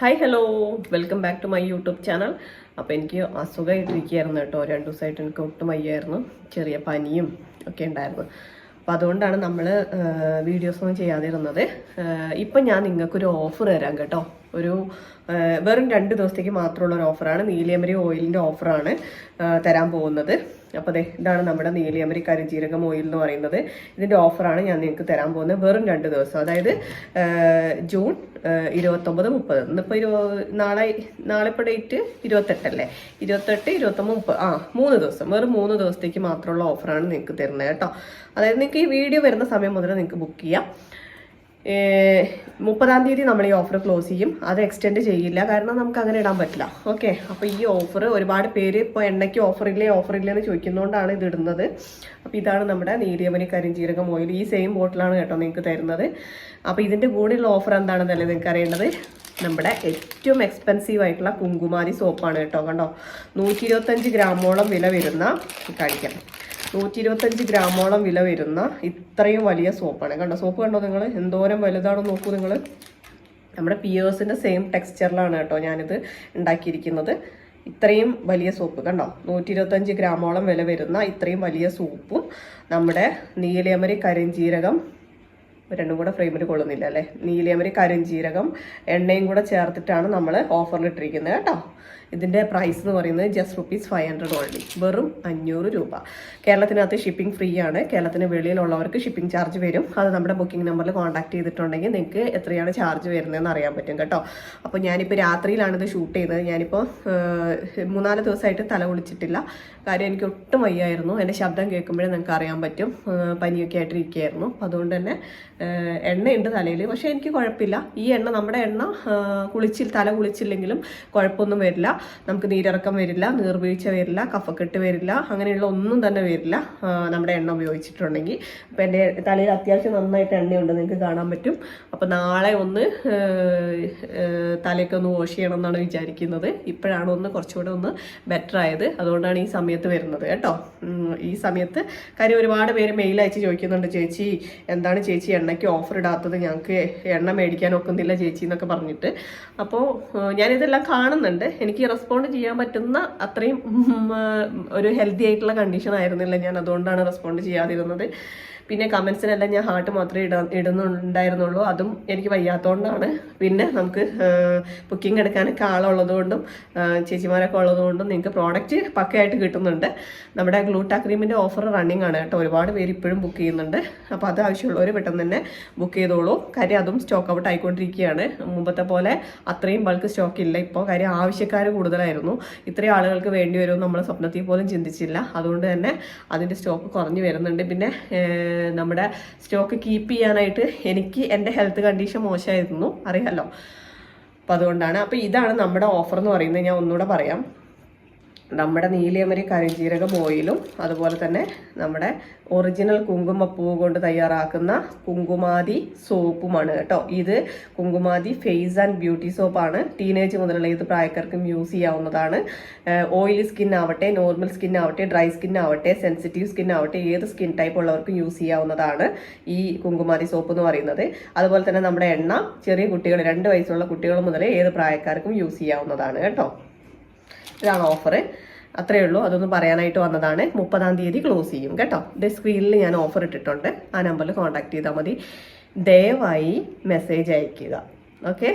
Hi hello welcome back to my YouTube channel അപ്പോൾ എനിക്ക് അസുഖമായിട്ടിരിക്കുകയായിരുന്നു കേട്ടോ. രണ്ട് ദിവസമായിട്ട് എനിക്ക് ഒട്ടും വയ്യായിരുന്നു. ചെറിയ പനിയും ഒക്കെ ഉണ്ടായിരുന്നു. അപ്പോൾ അതുകൊണ്ടാണ് നമ്മൾ വീഡിയോസൊന്നും ചെയ്യാതിരുന്നത്. ഇപ്പം ഞാൻ നിങ്ങൾക്കൊരു ഓഫർ തരാം കേട്ടോ. ഒരു വെറും രണ്ട് ദിവസത്തേക്ക് മാത്രമുള്ള ഒരു ഓഫറാണ്. നീലിയമരി ഓയിലിന്റെ ഓഫറാണ് തരാൻ പോകുന്നത്. അപ്പോൾ അതെ ഇതാണ് നമ്മുടെ നീലിയമരി കരിജീരകം ഓയിൽ എന്ന് പറയുന്നത്. ഇതിന്റെ ഓഫറാണ് ഞാൻ നിങ്ങൾക്ക് തരാൻ പോകുന്നത് വെറും രണ്ട് ദിവസം. അതായത് ജൂൺ ഇരുപത്തൊമ്പത് മുപ്പത്. ഇന്നിപ്പോൾ ഇരു നാളെ നാളെ ഇപ്പോൾ ഡേറ്റ് ഇരുപത്തെട്ടല്ലേ? ഇരുപത്തെട്ട് ഇരുപത്തൊമ്പത് മുപ്പത്. ആ മൂന്ന് ദിവസം. വെറും മൂന്ന് ദിവസത്തേക്ക് മാത്രമുള്ള ഓഫറാണ് നിങ്ങൾക്ക് തരുന്നത് കേട്ടോ. അതായത് നിങ്ങൾക്ക് ഈ വീഡിയോ വരുന്ന സമയം മുതൽ നിങ്ങൾക്ക് ബുക്ക് ചെയ്യാം. മുപ്പതാം തീയതി നമ്മൾ ഈ ഓഫർ ക്ലോസ് ചെയ്യും. അത് എക്സ്റ്റെൻഡ് ചെയ്യില്ല. കാരണം നമുക്ക് അങ്ങനെ ഇടാൻ പറ്റില്ല. ഓക്കെ അപ്പോൾ ഈ ഓഫർ ഒരുപാട് പേര് ഇപ്പോൾ എണ്ണയ്ക്ക് ഓഫർ ഇല്ലേ എന്ന് ചോദിക്കുന്നതുകൊണ്ടാണ് ഇത് ഇടുന്നത്. അപ്പോൾ ഇതാണ് നമ്മുടെ നീലിയമനി കരിഞ്ചീരകം ഓയിൽ ഈ സെയിം ബോട്ടിലാണ് കേട്ടോ നിങ്ങൾക്ക് തരുന്നത്. അപ്പോൾ ഇതിന്റെ കൂടെയുള്ള ഓഫർ എന്താണെന്നല്ലേ നിങ്ങൾക്ക് അറിയേണ്ടത്? നമ്മുടെ ഏറ്റവും എക്സ്പെൻസീവ് ആയിട്ടുള്ള കുങ്കുമാരി സോപ്പാണ് കേട്ടോ. കണ്ടോ? നൂറ്റി ഇരുപത്തഞ്ച് ഗ്രാമോളം വില വരുന്ന കാണിക്കാം. നൂറ്റി ഇരുപത്തഞ്ച് ഗ്രാമോളം വില വരുന്ന ഇത്രയും വലിയ സോപ്പാണ്. കണ്ടോ സോപ്പ് കണ്ടോ നിങ്ങൾ എന്തോരം വലുതാണോ നോക്കൂ നിങ്ങൾ നമ്മുടെ പിയേഴ്സിന്റെ സെയിം ടെക്സ്ചറിലാണ് കേട്ടോ ഞാനിത് ഉണ്ടാക്കിയിരിക്കുന്നത്. ഇത്രയും വലിയ സോപ്പ് കണ്ടോ? നൂറ്റി ഇരുപത്തഞ്ച് ഗ്രാമോളം വില വരുന്ന ഇത്രയും വലിയ സോപ്പും നമ്മുടെ നീലയമരി കരിഞ്ജീരകം രണ്ടും കൂടെ ഫ്രെയിമിൽ കൊള്ളുന്നില്ല അല്ലേ? നീലിയമരി കരിഞ്ജീരകം എണ്ണയും കൂടെ ചേർത്തിട്ടാണ് നമ്മൾ ഓഫറിൽ ഇട്ടിരിക്കുന്നത് കേട്ടോ. ഇതിന്റെ പ്രൈസ് എന്ന് പറയുന്നത് just rupees five hundred only വെറും അഞ്ഞൂറ് രൂപ. കേരളത്തിനകത്ത് ഷിപ്പിംഗ് ഫ്രീ ആണ്. കേരളത്തിന് വെളിയിലുള്ളവർക്ക് ഷിപ്പിംഗ് ചാർജ് വരും. അത് നമ്മുടെ ബുക്കിംഗ് നമ്പറിൽ കോൺടാക്ട് ചെയ്തിട്ടുണ്ടെങ്കിൽ നിങ്ങൾക്ക് എത്രയാണ് ചാർജ് വരുന്നതെന്ന് അറിയാൻ പറ്റും കേട്ടോ. അപ്പോൾ ഞാനിപ്പോൾ രാത്രിയിലാണ് ഇത് ഷൂട്ട് ചെയ്തത്. ഞാനിപ്പോൾ മൂന്നാൽ ദിവസമായിട്ട് തല കുളിച്ചിട്ടില്ല. കാര്യം എനിക്ക് ഒട്ടും വയ്യായിരുന്നു. എന്റെ ശബ്ദം കേൾക്കുമ്പോഴേ നിങ്ങൾക്ക് അറിയാൻ പറ്റും. പനിയൊക്കെ ആയിട്ടിരിക്കുകയായിരുന്നു. അപ്പോൾ അതുകൊണ്ട് തന്നെ എണ്ണയുണ്ട് തലയിൽ പക്ഷേ എനിക്ക് കുഴപ്പമില്ല. ഈ എണ്ണ നമ്മുടെ എണ്ണ കുളിച്ചിൽ തല കുളിച്ചില്ലെങ്കിലും കുഴപ്പമൊന്നും വരില്ല. നമുക്ക് നീരിറക്കം വരില്ല നീർവീഴ്ച വരില്ല കഫക്കെട്ട് വരില്ല അങ്ങനെയുള്ള ഒന്നും തന്നെ വരില്ല നമ്മുടെ എണ്ണ ഉപയോഗിച്ചിട്ടുണ്ടെങ്കിൽ. അപ്പോൾ എന്റെ തലയിൽ അത്യാവശ്യം നന്നായിട്ട് എണ്ണയുണ്ട് നിങ്ങൾക്ക് കാണാൻ പറ്റും. അപ്പോൾ നാളെ ഒന്ന് തലയൊക്കെ ഒന്ന് വാഷ് ചെയ്യണം എന്നാണ് വിചാരിക്കുന്നത്. ഇപ്പോഴാണ് ഒന്ന് കുറച്ചുകൂടെ ഒന്ന് ബെറ്റർ ആയത്. അതുകൊണ്ടാണ് ഈ സമയത്ത് വരുന്നത് കേട്ടോ. ഈ സമയത്ത് കാര്യം ഒരുപാട് പേര് മെയിൽ അയച്ച് ചോദിക്കുന്നുണ്ട് ചേച്ചി എന്താണ് ചേച്ചി എണ്ണയ്ക്ക് ഓഫർ ഇടാത്തത്? ഞങ്ങൾക്ക് എണ്ണ മേടിക്കാൻ ഒക്കുന്നില്ല ചേച്ചി എന്നൊക്കെ പറഞ്ഞിട്ട്. അപ്പോൾ ഞാനിതെല്ലാം കാണുന്നുണ്ട്. എനിക്ക് റെസ്പോണ്ട് ചെയ്യാൻ പറ്റുന്ന അത്രയും ഒരു ഹെൽത്തി ആയിട്ടുള്ള കണ്ടീഷൻ ആയിരുന്നില്ല. ഞാൻ അതുകൊണ്ടാണ് റെസ്പോണ്ട് ചെയ്യാതിരുന്നത്. പിന്നെ കമൻസിനെല്ലാം ഞാൻ ഹാർട്ട് മാത്രമേ ഇട ഇടുന്നുണ്ടായിരുന്നുള്ളൂ. അതും എനിക്ക് വയ്യാത്തതുകൊണ്ടാണ് പിന്നെ നമുക്ക് ബുക്കിംഗ് എടുക്കാനൊക്കെ ആളുള്ളതുകൊണ്ടും ചേച്ചിമാരൊക്കെ ഉള്ളതുകൊണ്ടും നിങ്ങൾക്ക് പ്രോഡക്റ്റ് പക്കയായിട്ട് കിട്ടുന്നുണ്ട്. നമ്മുടെ ഗ്ലൂട്ടാ ക്രീമിന്റെ ഓഫർ റണ്ണിങ് ആണ് കേട്ടോ. ഒരുപാട് പേര് ഇപ്പോഴും ബുക്ക് ചെയ്യുന്നുണ്ട്. അപ്പോൾ അത് ആവശ്യമുള്ളവർ പെട്ടെന്ന് തന്നെ ബുക്ക് ചെയ്തോളൂ. കാര്യം അതും സ്റ്റോക്ക് ഔട്ട് ആയിക്കൊണ്ടിരിക്കുകയാണ്. മുമ്പത്തെ പോലെ അത്രയും ബൾക്ക് സ്റ്റോക്ക് ഇല്ല. ഇപ്പോൾ കാര്യം ആവശ്യക്കാർ കൂടുതലായിരുന്നു. ഇത്രയും ആളുകൾക്ക് വേണ്ടി വരുമെന്ന് നമ്മൾ സ്വപ്നത്തിൽ പോലും ചിന്തിച്ചില്ല. അതുകൊണ്ട് തന്നെ അതിന്റെ സ്റ്റോക്ക് കുറഞ്ഞു വരുന്നുണ്ട്. പിന്നെ നമ്മുടെ സ്റ്റോക്ക് കീപ്പ് ചെയ്യാനായിട്ട് എനിക്ക് എന്റെ ഹെൽത്ത് കണ്ടീഷൻ മോശമായിരുന്നു. അറിയാമല്ലോ അപ്പോൾ അതുകൊണ്ടാണ്. അപ്പോൾ ഇതാണ് നമ്മുടെ ഓഫർ എന്ന് പറയുന്നത്. ഞാൻ ഒന്നുകൂടെ പറയാം. നമ്മുടെ നീലിയമരി കരിജീരകം ഓയിലും അതുപോലെ തന്നെ നമ്മുടെ ഒറിജിനൽ കുങ്കുമപ്പൂ കൊണ്ട് തയ്യാറാക്കുന്ന കുങ്കുമാതി സോപ്പുമാണ് കേട്ടോ. ഇത് കുങ്കുമാതി ഫേസ് ആൻഡ് ബ്യൂട്ടി സോപ്പാണ്. ടീനേജ് മുതലുള്ള ഏത് പ്രായക്കാർക്കും യൂസ് ചെയ്യാവുന്നതാണ്. ഓയിലി സ്കിൻ ആവട്ടെ നോർമൽ സ്കിൻ ആവട്ടെ ഡ്രൈ സ്കിൻ ആവട്ടെ സെൻസിറ്റീവ് സ്കിൻ ആവട്ടെ ഏത് സ്കിൻ ടൈപ്പ് ഉള്ളവർക്കും യൂസ് ചെയ്യാവുന്നതാണ് ഈ കുങ്കുമാതി സോപ്പ് എന്ന് പറയുന്നത്. അതുപോലെ തന്നെ നമ്മുടെ എണ്ണ ചെറിയ കുട്ടികൾ രണ്ട് വയസ്സുള്ള കുട്ടികൾ മുതൽ ഏത് പ്രായക്കാർക്കും യൂസ് ചെയ്യാവുന്നതാണ് കേട്ടോ. ഇതാണ് ഓഫർ അത്രയേ ഉള്ളൂ. അതൊന്ന് പറയാനായിട്ട് വന്നതാണ്. മുപ്പതാം തീയതി ക്ലോസ് ചെയ്യും കേട്ടോ. ഇത് സ്ക്രീനിൽ ഞാൻ ഓഫർ ഇട്ടിട്ടുണ്ട്. ആ നമ്പറിൽ കോൺടാക്ട് ചെയ്താൽ മതി. ദയവായി മെസ്സേജ് അയക്കുക. ഓക്കെ